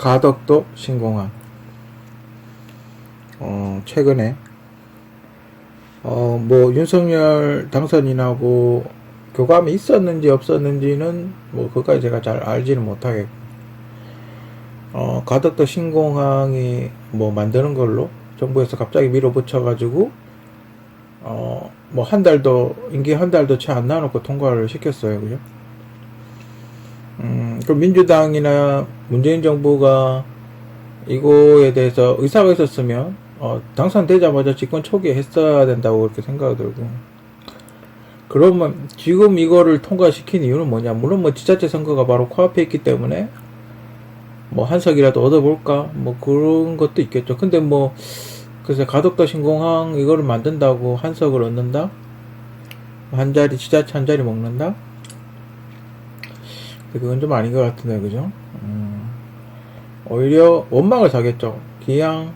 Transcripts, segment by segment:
가덕도 신공항. 어, 최근에, 어, 뭐, 윤석열 당선인하고 교감이 있었는지 없었는지는, 뭐, 그까지 제가 잘 알지는 못하겠고, 어, 가덕도 신공항이 뭐, 만드는 걸로 정부에서 갑자기 밀어붙여 가지고, 어, 뭐, 한 달도, 임기 한 달도 채 안 나놓고 통과를 시켰어요. 그죠? 음, 그 민주당이나 문재인 정부가 이거에 대해서 의사가 있었으면 어, 당선되자마자 집권 초기에 했어야 된다고 그렇게 생각이 들고. 그러면 지금 이거를 통과시킨 이유는 뭐냐? 물론 뭐 지자체 선거가 바로 코앞에 있기 때문에 뭐 한석이라도 얻어볼까? 뭐 그런 것도 있겠죠. 근데 뭐 글쎄 가덕도 신공항 이거를 만든다고 한석을 얻는다? 한 자리 지자체 한 자리 먹는다 그건 좀 아닌 것 같은데, 그죠? 음, 오히려 원망을 사겠죠. 기양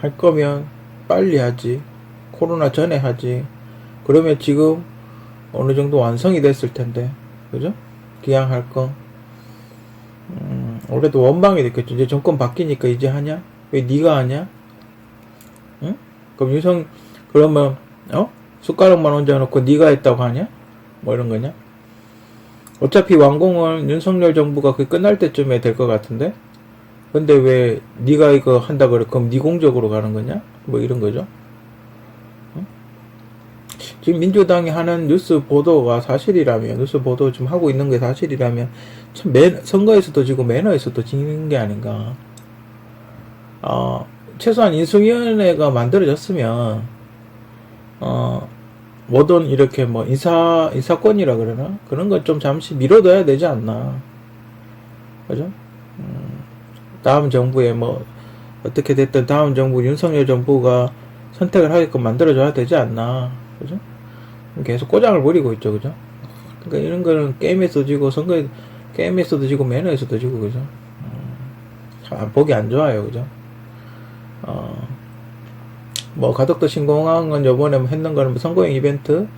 할 거면 빨리 하지. 코로나 전에 하지. 그러면 지금 어느 정도 완성이 됐을 텐데, 그죠? 기양 할 거. 음, 올해도 원망이 됐겠죠. 이제 정권 바뀌니까 이제 하냐? 왜 네가 하냐? 응? 그럼 유성 그러면 어? 숟가락만 얹어놓고 네가 했다고 하냐? 뭐 이런 거냐? 어차피 완공은 윤석열 정부가 그 끝날 때쯤에 될 것 같은데? 근데 왜 네가 이거 한다 그래? 그럼 네 공적으로 가는 거냐? 뭐 이런 거죠? 어? 지금 민주당이 하는 뉴스 보도가 사실이라면 뉴스 보도 좀 하고 있는 게 사실이라면 참 매, 선거에서도 지고 매너에서도 지는 게 아닌가. 어, 최소한 인수위원회가 만들어졌으면 어, 뭐든 이렇게 뭐 인사 인사권이라 그러나 그런 건 좀 잠시 미뤄둬야 되지 않나 그죠? 음, 다음 정부에 뭐 어떻게 됐든 다음 정부 윤석열 정부가 선택을 하게끔 만들어줘야 되지 않나 그죠? 계속 꼬장을 부리고 있죠 그죠? 그러니까 이런 거는 게임에서 지고 선거에 게임에서도 지고 매너에서도 지고 그죠? 음, 참 보기 안 좋아요 그죠? 어, 뭐 가덕도 신공항 은 요번에 뭐 했는 거는 뭐 선거용 이벤트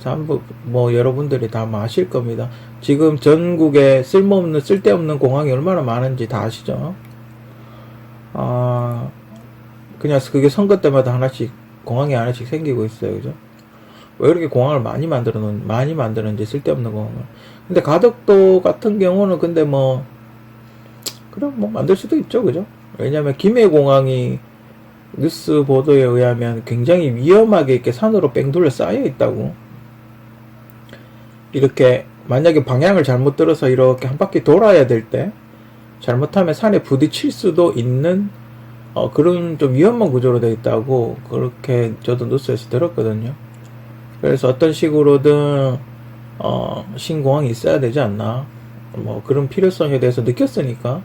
전부 뭐 여러분들이 다뭐 아실 겁니다. 지금 전국에 쓸모없는 쓸데없는 공항이 얼마나 많은지 다 아시죠? 아 그냥 그게 선거 때마다 하나씩 공항이 하나씩 생기고 있어요, 그죠? 왜 이렇게 공항을 많이 만들어 놓은 많이 만드는지 쓸데없는 공항을. 근데 가덕도 같은 경우는 근데 뭐 그럼 뭐 만들 수도 있죠, 그죠? 왜냐면 김해 공항이 뉴스 보도에 의하면 굉장히 위험하게 이렇게 산으로 뺑 둘러 쌓여 있다고. 이렇게 만약에 방향을 잘못 들어서 이렇게 한 바퀴 돌아야 될 때 잘못하면 산에 부딪힐 수도 있는 어, 그런 좀 위험한 구조로 되어 있다고 그렇게 저도 뉴스에서 들었거든요. 그래서 어떤 식으로든 어, 신공항이 있어야 되지 않나 뭐 그런 필요성에 대해서 느꼈으니까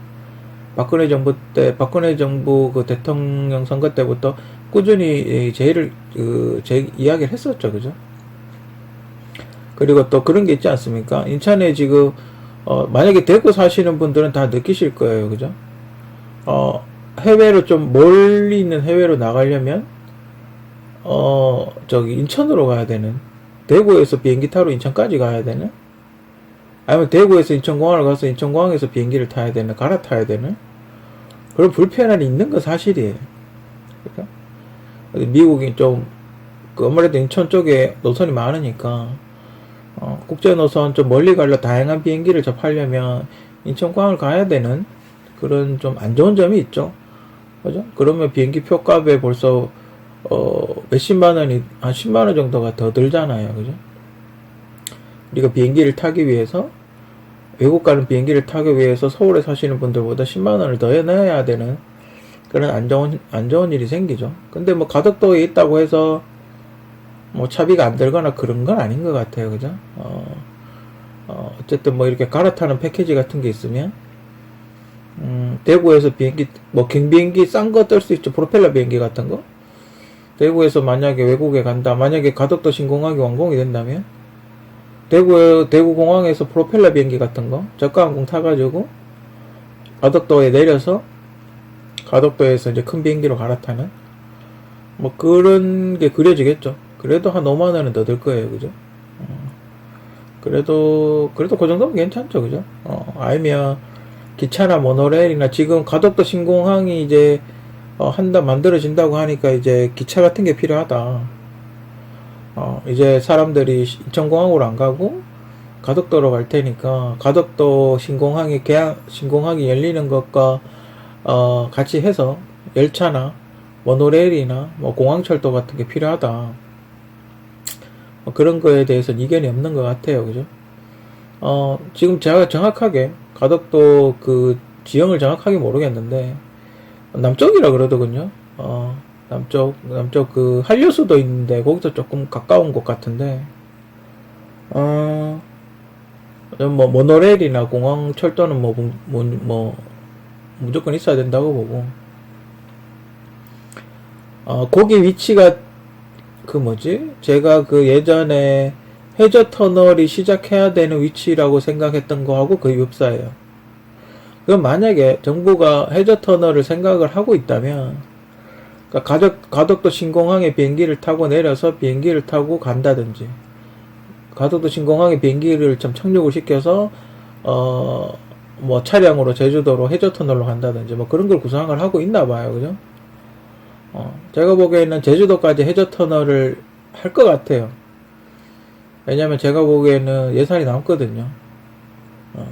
박근혜 정부 때 박근혜 정부 그 대통령 선거 때부터 꾸준히 제의를 그제 이야기를 했었죠, 그죠? 그리고 또 그런 게 있지 않습니까? 인천에 지금 어 만약에 대구 사시는 분들은 다 느끼실 거예요, 그죠? 어 해외로 좀 멀리 있는 해외로 나가려면 어 저기 인천으로 가야 되는 대구에서 비행기 타러 인천까지 가야 되는 아니면 대구에서 인천공항을 가서 인천공항에서 비행기를 타야 되는, 갈아타야 되는 그런 불편함이 있는 건 사실이에요. 그죠? 미국이 좀, 그 아무래도 인천 쪽에 노선이 많으니까, 어, 국제 노선 좀 멀리 가려 다양한 비행기를 접하려면 인천공항을 가야 되는 그런 좀 안 좋은 점이 있죠. 그죠? 그러면 비행기 표값에 벌써, 어, 몇십만 원이, 한 10만 원 정도가 더 들잖아요. 그죠? 우리가 비행기를 타기 위해서 외국 가는 비행기를 타기 위해서 서울에 사시는 분들보다 10만 원을 더 내야 되는 그런 안 좋은 안 좋은 일이 생기죠. 근데 뭐 가덕도에 있다고 해서 뭐 차비가 안 들거나 그런 건 아닌 것 같아요, 그죠? 어, 어 어쨌든 뭐 이렇게 갈아타는 패키지 같은 게 있으면 음, 대구에서 비행기 뭐 경비행기 싼 거 뜰 수 있죠, 프로펠러 비행기 같은 거. 대구에서 만약에 외국에 간다, 만약에 가덕도 신공항이 완공이 된다면 대구 대구 공항에서 프로펠러 비행기 같은 거 저가 항공 타가지고 가덕도에 내려서 가덕도에서 이제 큰 비행기로 갈아타는 뭐 그런 게 그려지겠죠. 그래도 한 5만 원은 더 들 거예요, 그죠? 어. 그래도 그래도 그 정도면 괜찮죠, 그죠? 어, 아니면 기차나 모노레일이나 지금 가덕도 신공항이 이제 어, 한다 만들어진다고 하니까 이제 기차 같은 게 필요하다. 어, 이제 사람들이 인천공항으로 안 가고 가덕도로 갈 테니까 가덕도 신공항이 개항 신공항이 열리는 것과 어, 같이 해서 열차나 모노레일이나 뭐 공항철도 같은 게 필요하다. 뭐 그런 거에 대해서 이견이 없는 것 같아요, 그죠? 어, 지금 제가 정확하게 가덕도 그 지형을 정확하게 모르겠는데 남쪽이라 그러더군요. 어, 남쪽 남쪽 그 한류수도 있는데 거기서 조금 가까운 곳 같은데 어, 뭐 모노레일이나 공항 철도는 뭐, 뭐, 뭐 무조건 있어야 된다고 보고 어, 거기 위치가 그 뭐지? 제가 그 예전에 해저 터널이 시작해야 되는 위치라고 생각했던 거하고 거의 흡사해요. 그럼 만약에 정부가 해저 터널을 생각을 하고 있다면, 그러니까 가덕, 가덕도 신공항에 비행기를 타고 내려서 비행기를 타고 간다든지, 가덕도 신공항에 비행기를 좀 착륙을 시켜서, 어, 뭐 차량으로 제주도로 해저 터널로 간다든지, 뭐 그런 걸 구상을 하고 있나 봐요. 그죠? 어, 제가 보기에는 제주도까지 해저 터널을 할 것 같아요. 왜냐면 제가 보기에는 예산이 남거든요. 어,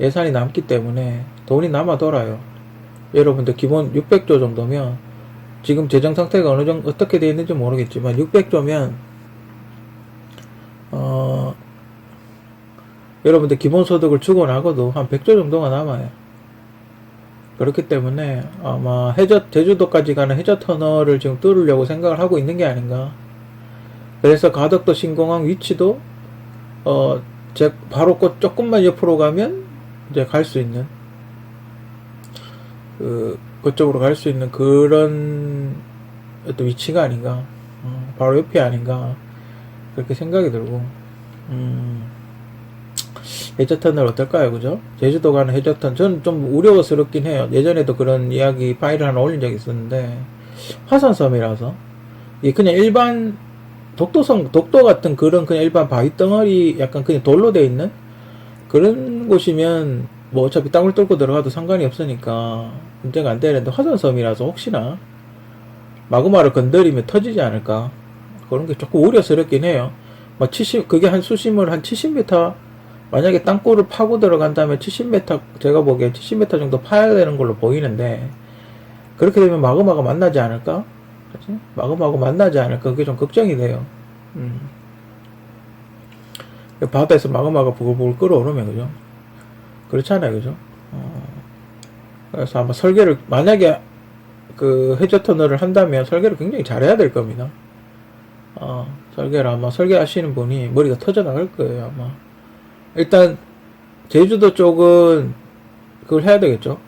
예산이 남기 때문에 돈이 남아 돌아요. 여러분들 기본 600조 정도면 지금 재정 상태가 어느 정도 어떻게 되어 있는지 모르겠지만 600조면 어 여러분들 기본소득을 주고 나고도 한 100조 정도가 남아요. 그렇기 때문에 아마 해저 제주도까지 가는 해저 터널을 지금 뚫으려고 생각을 하고 있는 게 아닌가. 그래서 가덕도 신공항 위치도 어, 제 바로 그 조금만 옆으로 가면 이제 갈 수 있는 그 그쪽으로 갈 수 있는 그런 어떤 위치가 아닌가. 어, 바로 옆이 아닌가. 그렇게 생각이 들고. 음. 해저터널 어떨까요, 그죠? 제주도 가는 해저터널. 저는 좀 우려스럽긴 해요. 예전에도 그런 이야기 파일을 하나 올린 적이 있었는데, 화산섬이라서, 이게 그냥 일반, 독도성, 독도 같은 그런 그냥 일반 바위 덩어리 약간 그냥 돌로 돼 있는 그런 곳이면 뭐 어차피 땅을 뚫고 들어가도 상관이 없으니까 문제가 안 되는데 화산섬이라서 혹시나 마그마를 건드리면 터지지 않을까 그런 게 조금 우려스럽긴 해요. 막 70, 그게 한 수심을 한 70m 만약에 땅굴을 파고 들어간다면 70m, 제가 보기엔 70m 정도 파야 되는 걸로 보이는데, 그렇게 되면 마그마가 만나지 않을까? 그치? 마그마하고 만나지 않을까? 그게 좀 걱정이 돼요. 음. 바다에서 마그마가 부글부글 끓어오르면, 그죠? 그렇잖아요, 그죠? 어. 그래서 아마 설계를, 만약에 그 해저 터널을 한다면 설계를 굉장히 잘해야 될 겁니다. 어, 설계를 아마 설계하시는 분이 머리가 터져 나갈 거예요, 아마. 일단 제주도 쪽은 그걸 해야 되겠죠.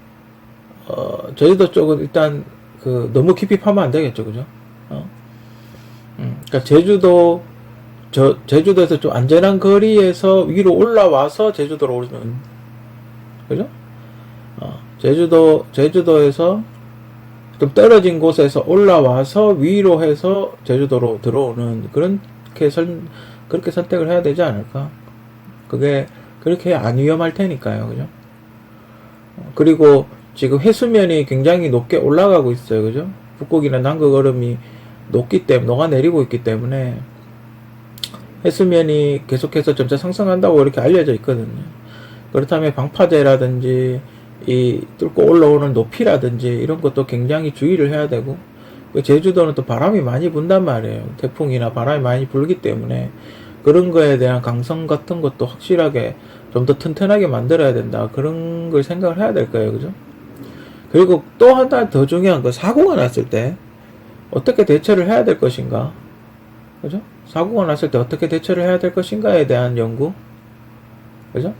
어, 제주도 쪽은 일단 그 너무 깊이 파면 안 되겠죠, 그죠? 어? 음, 그러니까 제주도 저 제주도에서 좀 안전한 거리에서 위로 올라와서 제주도로 오는 그죠? 어, 제주도 제주도에서 좀 떨어진 곳에서 올라와서 위로 해서 제주도로 들어오는 그렇게 선 그렇게 선택을 해야 되지 않을까? 그게 그렇게 안 위험할 테니까요. 그죠? 어, 그리고 지금 해수면이 굉장히 높게 올라가고 있어요. 그죠? 북극이나 남극 얼음이 높기 때문에, 녹아내리고 있기 때문에 해수면이 계속해서 점차 상승한다고 이렇게 알려져 있거든요. 그렇다면 방파제라든지 이 뚫고 올라오는 높이라든지 이런 것도 굉장히 주의를 해야 되고 그 제주도는 또 바람이 많이 분단 말이에요. 태풍이나 바람이 많이 불기 때문에 그런 거에 대한 강성 같은 것도 확실하게 좀 더 튼튼하게 만들어야 된다. 그런 걸 생각을 해야 될 거예요. 그죠? 그리고 또 하나 더 중요한 건 사고가 났을 때 어떻게 대처를 해야 될 것인가? 그죠? 사고가 났을 때 어떻게 대처를 해야 될 것인가에 대한 연구? 그죠?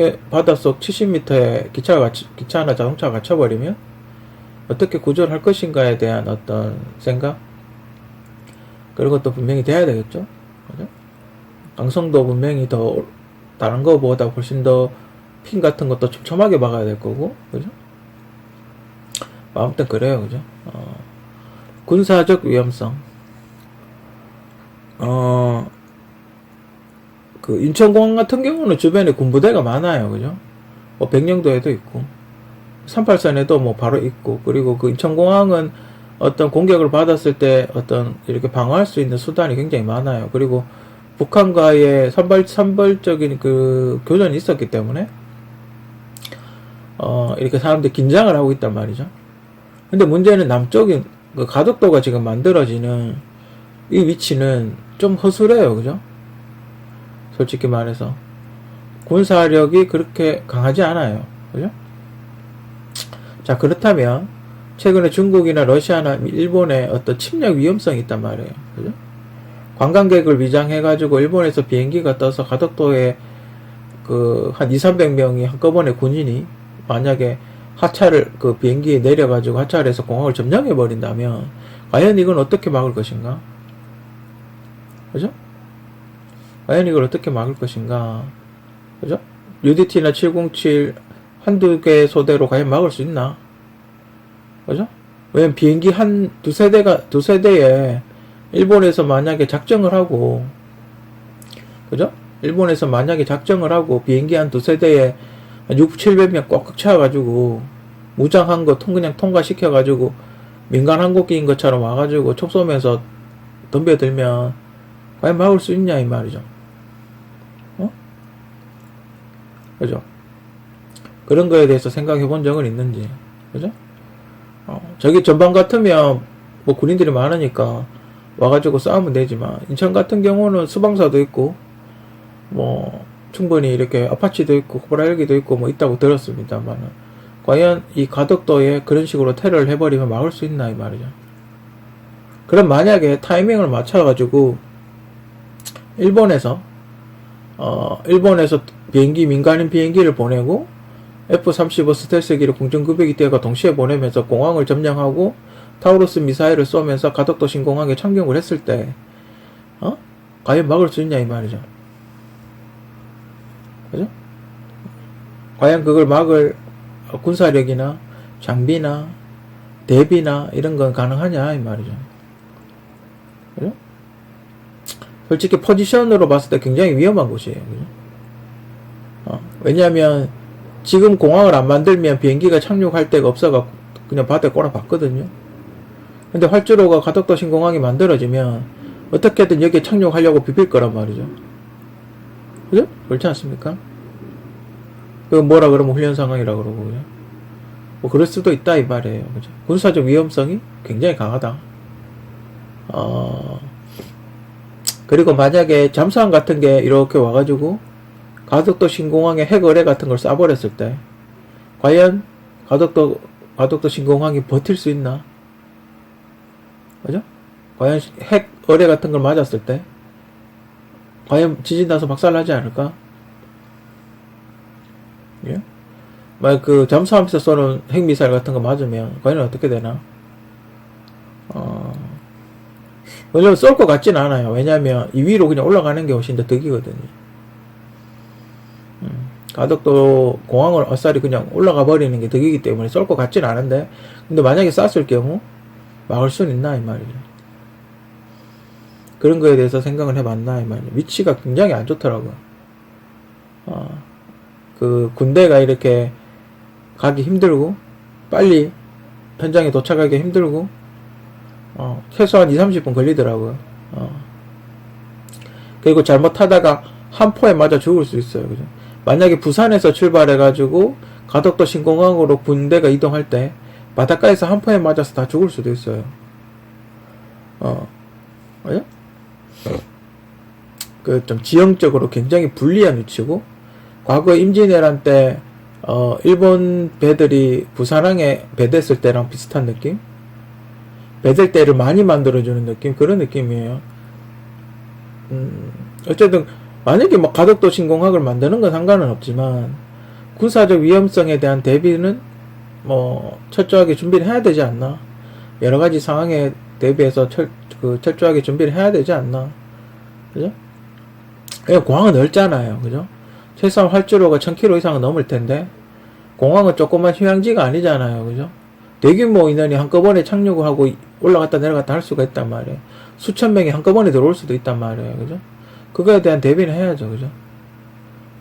해, 바닷속 70m에 기차가 갇히, 기차나 자동차가 갇혀버리면 어떻게 구조를 할 것인가에 대한 어떤 생각? 그런 것도 분명히 돼야 되겠죠? 그죠? 강성도 분명히 더 다른 거보다 훨씬 더 핀 같은 것도 촘촘하게 막아야 될 거고 그죠? 아무튼 그래요 그죠? 어, 군사적 위험성 어, 그 인천공항 같은 경우는 주변에 군부대가 많아요 그죠? 뭐 백령도에도 있고 38선에도 뭐 바로 있고 그리고 그 인천공항은 어떤 공격을 받았을 때 어떤 이렇게 방어할 수 있는 수단이 굉장히 많아요. 그리고 북한과의 선발 선발적인 그 교전이 있었기 때문에 어 이렇게 사람들이 긴장을 하고 있단 말이죠. 근데 문제는 남쪽인 그 가덕도가 지금 만들어지는 이 위치는 좀 허술해요, 그죠? 솔직히 말해서 군사력이 그렇게 강하지 않아요, 그죠? 자 그렇다면 최근에 중국이나 러시아나 일본의 어떤 침략 위험성이 있단 말이에요, 그죠? 관광객을 위장해가지고 일본에서 비행기가 떠서 가덕도에 그 한 2, 300명이 한꺼번에 군인이 만약에 하차를 그 비행기에 내려가지고 하차를 해서 공항을 점령해 버린다면 과연 이건 어떻게 막을 것인가? 그죠? 과연 이걸 어떻게 막을 것인가? 그죠? UDT나 707 한두 개 소대로 과연 막을 수 있나? 그죠? 왜냐면 비행기 한 두 세 대가 두 세 대에 일본에서 만약에 작정을 하고 그죠? 일본에서 만약에 작정을 하고 비행기 한 두 세 대에 한 6, 700명 꽉꽉 채워가지고 무장한 거 통 그냥 통과시켜가지고 민간 항공기인 것처럼 와가지고 총 쏘면서 덤벼들면 과연 막을 수 있냐 이 말이죠. 어? 그죠? 그런 거에 대해서 생각해 본 적은 있는지, 그죠? 어, 저기 전방 같으면 뭐 군인들이 많으니까 와가지고 싸우면 되지만 인천 같은 경우는 수방사도 있고 뭐 충분히 이렇게 아파치도 있고 호라헬기도 있고 뭐 있다고 들었습니다만은 과연 이 가덕도에 그런 식으로 테러를 해버리면 막을 수 있나 이 말이죠. 그럼 만약에 타이밍을 맞춰가지고 일본에서 어 일본에서 비행기 민간인 비행기를 보내고 F-35 스텔스기를 공중급유기 떼가 동시에 보내면서 공항을 점령하고 타우루스 미사일을 쏘면서 가덕도 신공항에 착륙을 했을 때 어? 과연 막을 수 있냐 이 말이죠. 그죠? 과연 그걸 막을 군사력이나 장비나 대비나 이런 건 가능하냐 이 말이죠. 그죠? 솔직히 포지션으로 봤을 때 굉장히 위험한 곳이에요. 어, 왜냐하면 지금 공항을 안 만들면 비행기가 착륙할 데가 없어가 그냥 바다에 꼬라봤거든요. 근데 활주로가 가덕도 신공항이 만들어지면 어떻게든 여기에 착륙하려고 비빌 거란 말이죠. 그죠? 그렇지 않습니까? 그 뭐라 그러면 훈련 상황이라 그러고 그죠? 뭐 그럴 수도 있다 이 말이에요. 그죠? 군사적 위험성이 굉장히 강하다. 어 그리고 만약에 잠수함 같은 게 이렇게 와가지고 가덕도 신공항에 핵어뢰 같은 걸 쏴버렸을 때 과연 가덕도 가덕도 신공항이 버틸 수 있나? 그죠? 과연 핵 어뢰 같은 걸 맞았을 때 과연 지진 나서 박살나지 않을까? 예? 만약 그 잠수함에서 쏘는 핵미사일 같은 거 맞으면 과연 어떻게 되나? 어, 왜냐면 쏠것 같지는 않아요. 왜냐면 이 위로 그냥 올라가는 게 훨씬 더 득이거든요. 음, 가덕도 공항을 아싸리 그냥 올라가 버리는 게 득이기 때문에 쏠 것 같지는 않은데, 근데 만약에 쐈을 경우 막을 수는 있나 이 말이죠. 그런 거에 대해서 생각을 해봤나 이 말이죠. 위치가 굉장히 안 좋더라고요. 어, 그 군대가 이렇게 가기 힘들고 빨리 현장에 도착하기 힘들고 어, 최소한 2, 30분 걸리더라고요. 어. 그리고 잘못하다가 한 포에 맞아 죽을 수 있어요. 그죠? 만약에 부산에서 출발해가지고 가덕도 신공항으로 군대가 이동할 때 바닷가에서 한 포에 맞아서 다 죽을 수도 있어요. 어, 예? 그 좀 지형적으로 굉장히 불리한 위치고 과거 임진왜란 때 어, 일본 배들이 부산항에 배댔을 때랑 비슷한 느낌? 배댈 때를 많이 만들어주는 느낌? 그런 느낌이에요. 음, 어쨌든, 만약에 뭐 가덕도 신공항을 만드는 건 상관은 없지만, 군사적 위험성에 대한 대비는 뭐, 철저하게 준비를 해야 되지 않나. 여러 가지 상황에 대비해서 철, 그, 철저하게 준비를 해야 되지 않나. 그죠? 그냥 공항은 넓잖아요. 그죠? 최소한 활주로가 1000km 이상은 넘을 텐데 공항은 조그만 휴양지가 아니잖아요. 그죠? 대규모 인원이 한꺼번에 착륙을 하고 올라갔다 내려갔다 할 수가 있단 말이에요. 수천 명이 한꺼번에 들어올 수도 있단 말이에요. 그죠? 그거에 대한 대비는 해야죠. 그죠?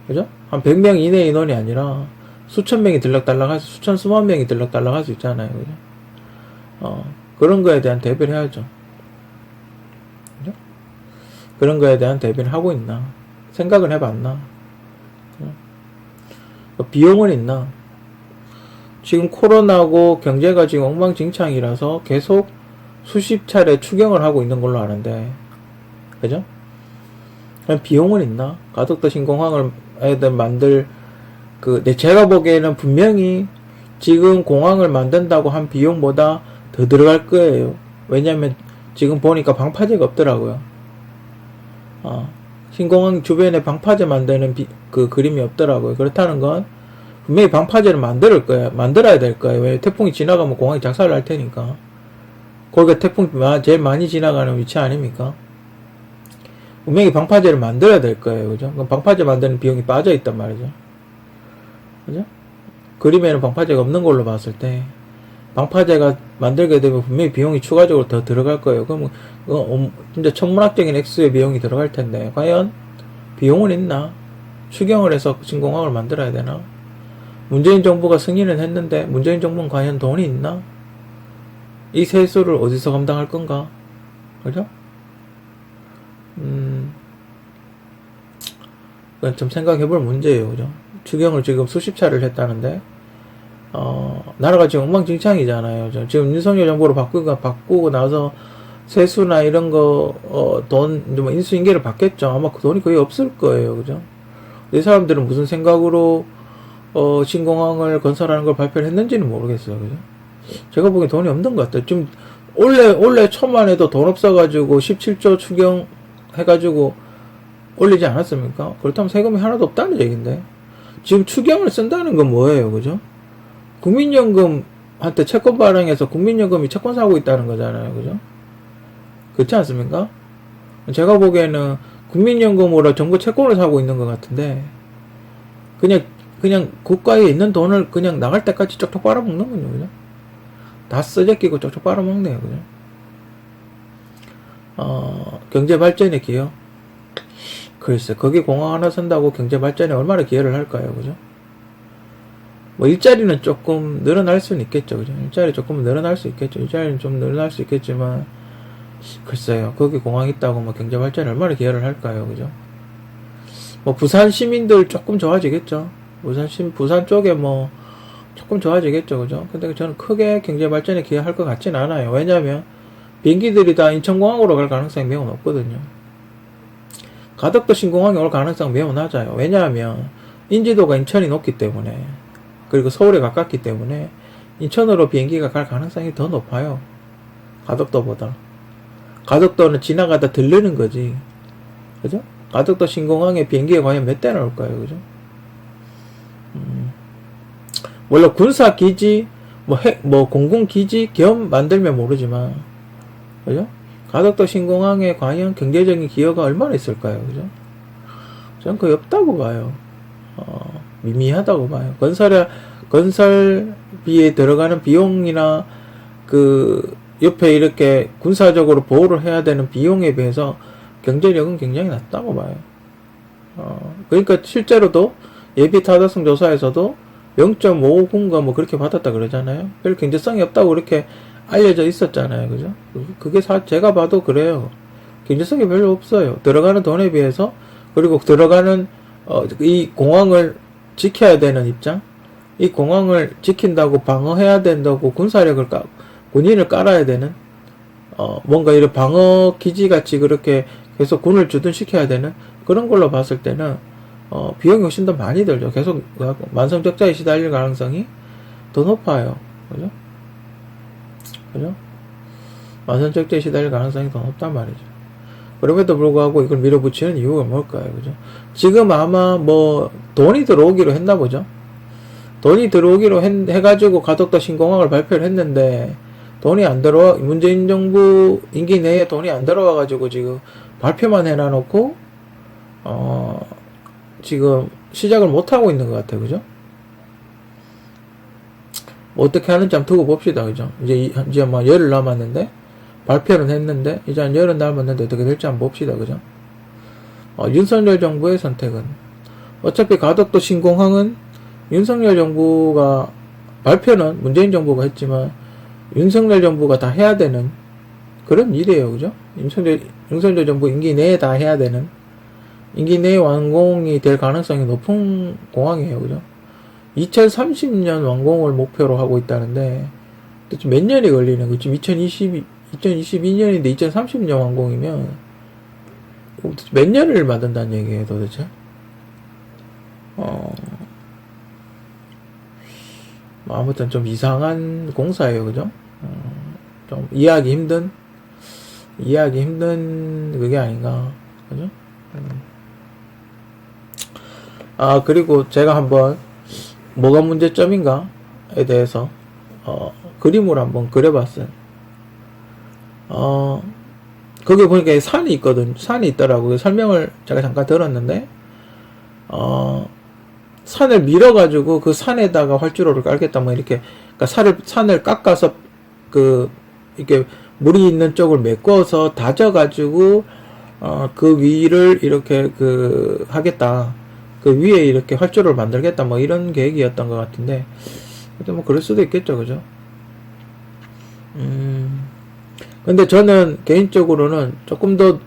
그죠? 한 100명 이내 인원이 아니라 수천 명이 들락달락 할 수, 수천 수만 명이 들락달락 할 수 있잖아요. 그죠? 어, 그런 거에 대한 대비를 해야죠. 그죠? 그런 거에 대한 대비를 하고 있나? 생각을 해봤나? 그죠? 그 비용은 있나? 지금 코로나고 경제가 지금 엉망진창이라서 계속 수십 차례 추경을 하고 있는 걸로 아는데, 그죠? 비용은 있나? 가덕도 신공항을 만들 그내 제가 보기에는 분명히 지금 공항을 만든다고 한 비용보다 더 들어갈 거예요. 왜냐면 지금 보니까 방파제가 없더라고요. 어, 신공항 주변에 방파제 만드는 비- 그 그림이 없더라고요. 그렇다는 건 분명히 방파제를 만들 거예요. 만들어야 될 거예요. 왜 태풍이 지나가면 공항이 작살을 할 테니까. 거기가 태풍이 마- 제일 많이 지나가는 위치 아닙니까? 분명히 방파제를 만들어야 될 거예요. 그죠? 그럼 방파제 만드는 비용이 빠져 있단 말이죠. 그죠? 그림에는 방파제가 없는 걸로 봤을 때, 방파제가 만들게 되면 분명히 비용이 추가적으로 더 들어갈 거예요. 그러면, 어, 음, 진짜 천문학적인 액수의 비용이 들어갈 텐데, 과연 비용은 있나? 추경을 해서 신공항을 만들어야 되나? 문재인 정부가 승인은 했는데, 문재인 정부는 과연 돈이 있나? 이 세수를 어디서 감당할 건가? 그죠? 음, 그건 좀 생각해 볼 문제예요. 그죠? 추경을 지금 수십 차례를 했다는데, 어, 나라가 지금 엉망진창이잖아요. 그죠? 지금 윤석열 정부로 바꾸고, 바꾸고 나서 세수나 이런 거, 어, 돈, 좀 인수인계를 받겠죠. 아마 그 돈이 거의 없을 거예요. 그죠? 이 사람들은 무슨 생각으로, 어, 신공항을 건설하는 걸 발표를 했는지는 모르겠어요. 그죠? 제가 보기엔 돈이 없는 것 같아요. 지금, 원래, 원래 초만 해도 돈 없어가지고 17조 추경 해가지고 올리지 않았습니까? 그렇다면 세금이 하나도 없다는 얘기인데. 지금 추경을 쓴다는 건 뭐예요, 그죠? 국민연금한테 채권 발행해서 국민연금이 채권 사고 있다는 거잖아요, 그죠? 그렇지 않습니까? 제가 보기에는 국민연금으로 정부 채권을 사고 있는 것 같은데, 그냥, 그냥 국가에 있는 돈을 그냥 나갈 때까지 쪽쪽 빨아먹는군요, 그죠? 다 쓰재끼고 쪽쪽 빨아먹네요, 그죠? 어, 경제 발전에 기여? 글쎄, 거기 공항 하나 선다고 경제 발전에 얼마나 기여를 할까요, 그죠? 뭐, 일자리는 조금 늘어날 수는 있겠죠, 그죠? 일자리 조금 늘어날 수 있겠죠. 일자리는 좀 늘어날 수 있겠지만, 글쎄요, 거기 공항 있다고 뭐 경제 발전에 얼마나 기여를 할까요, 그죠? 뭐, 부산 시민들 조금 좋아지겠죠. 부산 시, 부산 쪽에 뭐, 조금 좋아지겠죠, 그죠? 근데 저는 크게 경제 발전에 기여할 것 같진 않아요. 왜냐면, 비행기들이 다 인천공항으로 갈 가능성이 매우 높거든요. 가덕도 신공항이 올 가능성이 매우 낮아요. 왜냐하면 인지도가 인천이 높기 때문에 그리고 서울에 가깝기 때문에 인천으로 비행기가 갈 가능성이 더 높아요. 가덕도보다. 가덕도는 지나가다 들르는 거지. 그죠? 가덕도 신공항에 비행기가 과연 몇 대나 올 거예요. 그죠? 음. 물론 군사 기지, 뭐 핵, 뭐 공군 기지 겸 만들면 모르지만 그죠? 가덕도 신공항에 과연 경제적인 기여가 얼마나 있을까요? 그죠? 저는 거의 없다고 봐요. 어, 미미하다고 봐요. 건설에, 건설비에 들어가는 비용이나 그 옆에 이렇게 군사적으로 보호를 해야 되는 비용에 비해서 경제력은 굉장히 낮다고 봐요. 어, 그러니까 실제로도 예비 타당성 조사에서도 0.59인가 뭐 그렇게 받았다 그러잖아요. 별 경제성이 없다고 그렇게 알려져 있었잖아요. 그죠? 그게 사, 제가 봐도 그래요. 경제성이 별로 없어요. 들어가는 돈에 비해서, 그리고 들어가는, 어, 이 공항을 지켜야 되는 입장? 이 공항을 지킨다고 방어해야 된다고 군사력을 까, 군인을 깔아야 되는, 어, 뭔가 이런 방어 기지 같이 그렇게 계속 군을 주둔시켜야 되는 그런 걸로 봤을 때는, 어, 비용이 훨씬 더 많이 들죠. 계속 만성적자에 시달릴 가능성이 더 높아요. 그죠? 그죠? 만선적대에 시달릴 가능성이 더 높단 말이죠. 그럼에도 불구하고 이걸 밀어붙이는 이유가 뭘까요? 그죠? 지금 아마 뭐 돈이 들어오기로 했나 보죠? 돈이 들어오기로 했, 해가지고 가덕도 신공항을 발표를 했는데 돈이 안 들어와, 문재인 정부 임기 내에 돈이 안 들어와가지고 지금 발표만 해놔놓고, 어, 지금 시작을 못하고 있는 것 같아요. 그죠? 뭐 어떻게 하는지 한번 두고 봅시다. 그죠? 이제, 이- 이제 뭐 열흘 남았는데, 발표는 했는데, 이제 한 열흘 남았는데 어떻게 될지 한번 봅시다. 그죠? 어, 윤석열 정부의 선택은, 어차피 가덕도 신공항은 윤석열 정부가 발표는 문재인 정부가 했지만 윤석열 정부가 다 해야 되는 그런 일이에요, 그죠? 윤석열, 윤석열 정부 임기 내에 다 해야 되는 임기 내에 완공이 될 가능성이 높은 공항이에요, 그죠? 2030년 완공을 목표로 하고 있다는데 도대체 몇 년이 걸리는 거지? 지금 2022, 2022년인데 2030년 완공이면 몇 년을 만든다는 얘기예요, 도대체? 어, 뭐 아무튼 좀 이상한 공사예요, 그죠? 어, 좀 이해하기 힘든, 이해하기 힘든 그게 아닌가, 그죠? 음. 아, 그리고 제가 한번 뭐가 문제점인가에 대해서, 어, 그림을 한번 그려봤어요. 어, 거기 보니까 산이 있거든. 산이 있더라고요. 설명을 제가 잠깐 들었는데, 어, 산을 밀어가지고 그 산에다가 활주로를 깔겠다 뭐 이렇게 그러니까 산을 산을 깎아서 그 이렇게 물이 있는 쪽을 메꿔서 다져가지고 어 그 위를 이렇게 그 하겠다 그 위에 이렇게 활주로를 만들겠다 뭐 이런 계획이었던 것 같은데 근데 뭐 그럴 수도 있겠죠 그죠 음 근데 저는 개인적으로는 조금 더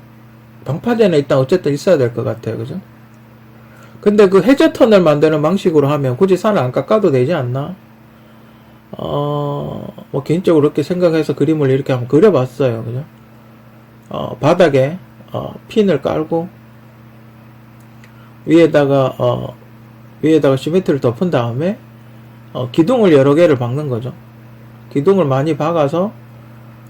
방파제는 일단 어쨌든 있어야 될 것 같아요 그죠 근데 그 해저 터널 만드는 방식으로 하면 굳이 산을 안 깎아도 되지 않나? 어, 뭐 개인적으로 그렇게 생각해서 그림을 이렇게 한번 그려봤어요. 그죠? 어, 바닥에, 어, 핀을 깔고, 위에다가, 어, 위에다가 시멘트를 덮은 다음에, 어, 기둥을 여러 개를 박는 거죠. 기둥을 많이 박아서,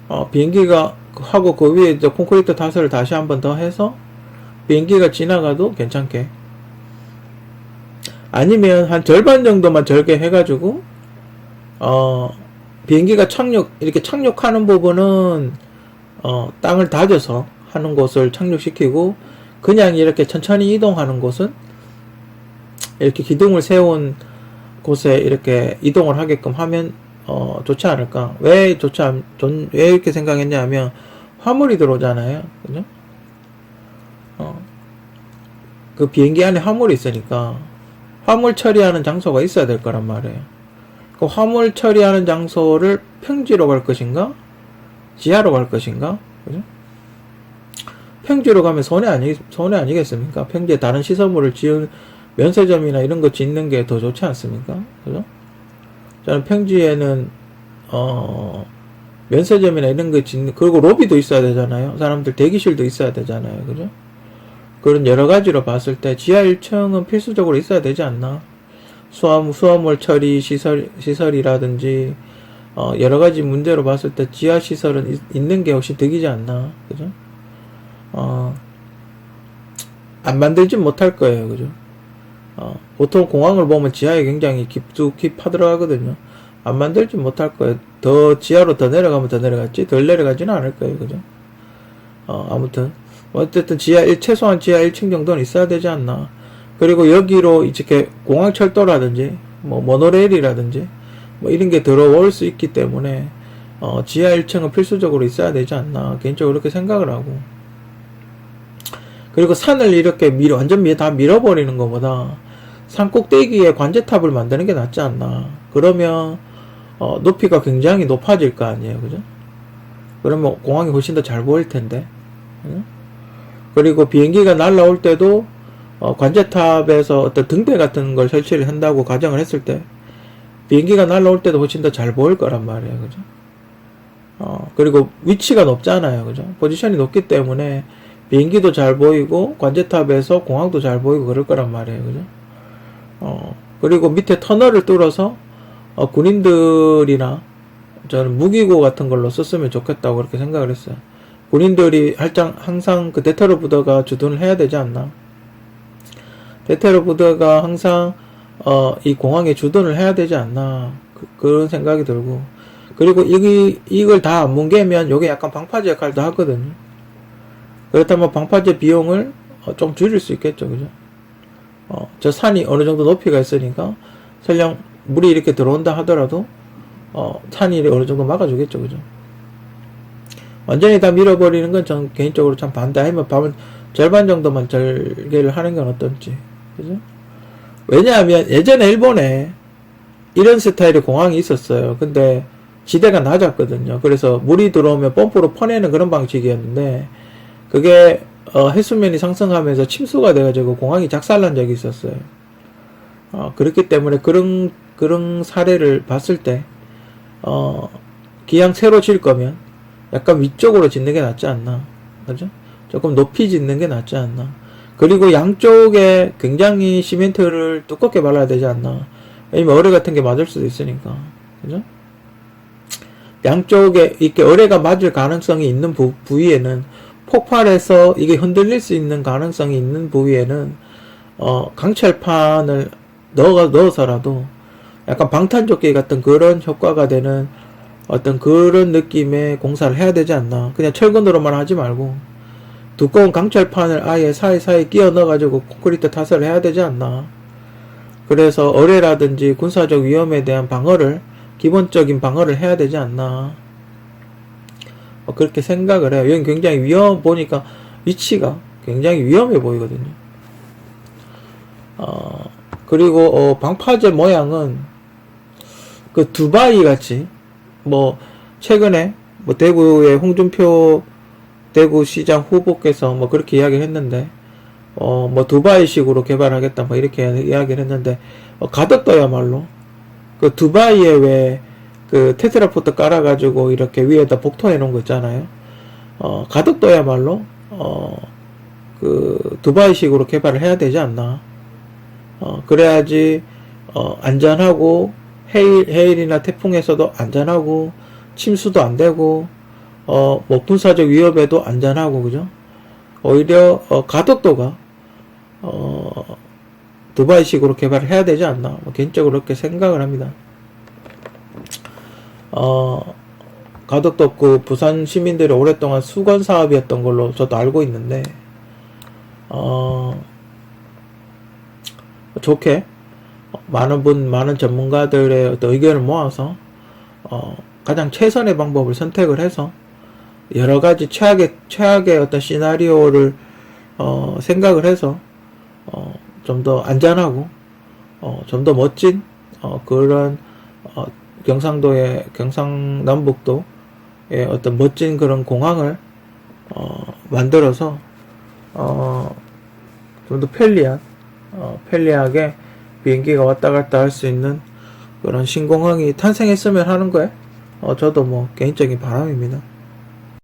어, 비행기가 하고 그 위에 이제 콘크리트 타설을 다시 한 번 더 해서, 비행기가 지나가도 괜찮게, 아니면 한 절반 정도만 절개 해가지고 어 비행기가 착륙 이렇게 착륙하는 부분은 어 땅을 다져서 하는 곳을 착륙시키고 그냥 이렇게 천천히 이동하는 곳은 이렇게 기둥을 세운 곳에 이렇게 이동을 하게끔 하면 어 좋지 않을까 왜 좋지 않, 전, 왜 이렇게 생각했냐면 화물이 들어오잖아요 그죠 어 그 비행기 안에 화물이 있으니까 화물 처리하는 장소가 있어야 될 거란 말이에요. 그 화물 처리하는 장소를 평지로 갈 것인가? 지하로 갈 것인가? 그죠? 평지로 가면 손해 아니, 손해 아니겠습니까? 평지에 다른 시설물을 지은 면세점이나 이런 거 짓는 게 더 좋지 않습니까? 그죠? 저는 평지에는, 어, 면세점이나 이런 거 짓는, 그리고 로비도 있어야 되잖아요. 사람들 대기실도 있어야 되잖아요. 그죠? 그런 여러 가지로 봤을 때 지하 1층은 필수적으로 있어야 되지 않나? 수화물, 수화물 처리 시설, 시설이라든지, 어, 여러 가지 문제로 봤을 때 지하 시설은 있, 는게 훨씬 득이지 않나? 그죠? 어, 안 만들진 못할 거예요. 그죠? 어, 보통 공항을 보면 지하에 굉장히 깊숙이 파들어가거든요. 안 만들지 못할 거예요. 더 지하로 더 내려가면 더 내려갔지, 덜 내려가지는 않을 거예요. 그죠? 어, 아무튼. 어쨌든 지하 1, 최소한 지하 1층 정도는 있어야 되지 않나. 그리고 여기로 이렇게 공항 철도라든지, 뭐, 모노레일이라든지, 뭐, 이런 게 들어올 수 있기 때문에, 어, 지하 1층은 필수적으로 있어야 되지 않나. 개인적으로 그렇게 생각을 하고. 그리고 산을 이렇게 밀어, 완전 밀, 다 밀어버리는 것보다, 산 꼭대기에 관제탑을 만드는 게 낫지 않나. 그러면, 어, 높이가 굉장히 높아질 거 아니에요. 그죠? 그러면 공항이 훨씬 더 잘 보일 텐데. 응? 그리고 비행기가 날라올 때도 어, 관제탑에서 어떤 등대 같은 걸 설치를 한다고 가정을 했을 때 비행기가 날라올 때도 훨씬 더 잘 보일 거란 말이에요. 그죠? 어, 그리고 위치가 높잖아요. 그죠? 포지션이 높기 때문에 비행기도 잘 보이고 관제탑에서 공항도 잘 보이고 그럴 거란 말이에요. 그죠? 어, 그리고 밑에 터널을 뚫어서 어, 군인들이나 저는 무기고 같은 걸로 썼으면 좋겠다고 그렇게 생각을 했어요. 군인들이 할장 항상 그 데테러 부대가 주둔을 해야 되지 않나? 데테러 부대가 항상 어, 이 공항에 주둔을 해야 되지 않나? 그, 런 생각이 들고 그리고 이 이걸 다 안 뭉개면 요게 약간 방파제 역할도 하거든요. 그렇다면 방파제 비용을 어, 좀 줄일 수 있겠죠, 그죠? 어, 저 산이 어느 정도 높이가 있으니까 설령 물이 이렇게 들어온다 하더라도 어, 산이 어느 정도 막아주겠죠, 그죠? 완전히 다 밀어버리는 건 전 개인적으로 참 반대하면 밤은 절반 정도만 절개를 하는 건 어떨지. 그죠? 왜냐하면 예전에 일본에 이런 스타일의 공항이 있었어요. 근데 지대가 낮았거든요. 그래서 물이 들어오면 펌프로 퍼내는 그런 방식이었는데 그게 어, 해수면이 상승하면서 침수가 돼가지고 공항이 작살난 적이 있었어요. 어, 그렇기 때문에 그런 그런 사례를 봤을 때 어, 기왕 새로 질 거면 약간 위쪽으로 짓는 게 낫지 않나, 그죠? 조금 높이 짓는 게 낫지 않나. 그리고 양쪽에 굉장히 시멘트를 두껍게 발라야 되지 않나. 왜냐면 어뢰 같은 게 맞을 수도 있으니까, 그죠? 양쪽에 이렇게 어뢰가 맞을 가능성이 있는 부, 부위에는 폭발해서 이게 흔들릴 수 있는 가능성이 있는 부위에는 어, 강철판을 넣어 넣어서라도 약간 방탄조끼 같은 그런 효과가 되는 어떤 그런 느낌의 공사를 해야 되지 않나. 그냥 철근으로만 하지 말고 두꺼운 강철판을 아예 사이사이 끼워 넣어가지고 콘크리트 타설을 해야 되지 않나. 그래서 어뢰라든지 군사적 위험에 대한 방어를 기본적인 방어를 해야 되지 않나. 어, 그렇게 생각을 해요. 여기 굉장히 위험 보니까 위치가 굉장히 위험해 보이거든요. 어, 그리고 어, 방파제 모양은 그 두바이 같이 뭐 최근에 뭐 대구의 홍준표 대구시장 후보께서 뭐 그렇게 이야기를 했는데 어 뭐 두바이식으로 개발하겠다 뭐 이렇게 이야기를 했는데 어, 가덕도야말로 그 두바이에 왜 그 테트라포트 깔아가지고 이렇게 위에다 복토해 놓은 거 있잖아요. 어 가덕도야말로 어 그 두바이식으로 개발을 해야 되지 않나. 어 그래야지 어 안전하고 해일 해일이나 태풍에서도 안전하고 침수도 안 되고 어 뭐 군사적 위협에도 안전하고 그죠? 오히려 어 가덕도가 어 두바이식으로 개발을 해야 되지 않나 뭐 개인적으로 그렇게 생각을 합니다. 어, 가덕도 없고 부산 시민들이 오랫동안 수건 사업이었던 걸로 저도 알고 있는데, 어, 좋게 많은 분, 많은 전문가들의 어떤 의견을 모아서 어, 가장 최선의 방법을 선택을 해서 여러 가지 최악의 최악의 어떤 시나리오를 어, 생각을 해서 어, 좀 더 안전하고 어, 좀 더 멋진 어, 그런 어, 경상도의 경상남북도의 어떤 멋진 그런 공항을 어, 만들어서 어, 좀 더 편리한 어, 편리하게 비행기가 왔다 갔다 할 수 있는 그런 신공항이 탄생했으면 하는 거예요. 어, 저도 뭐 개인적인 바람입니다.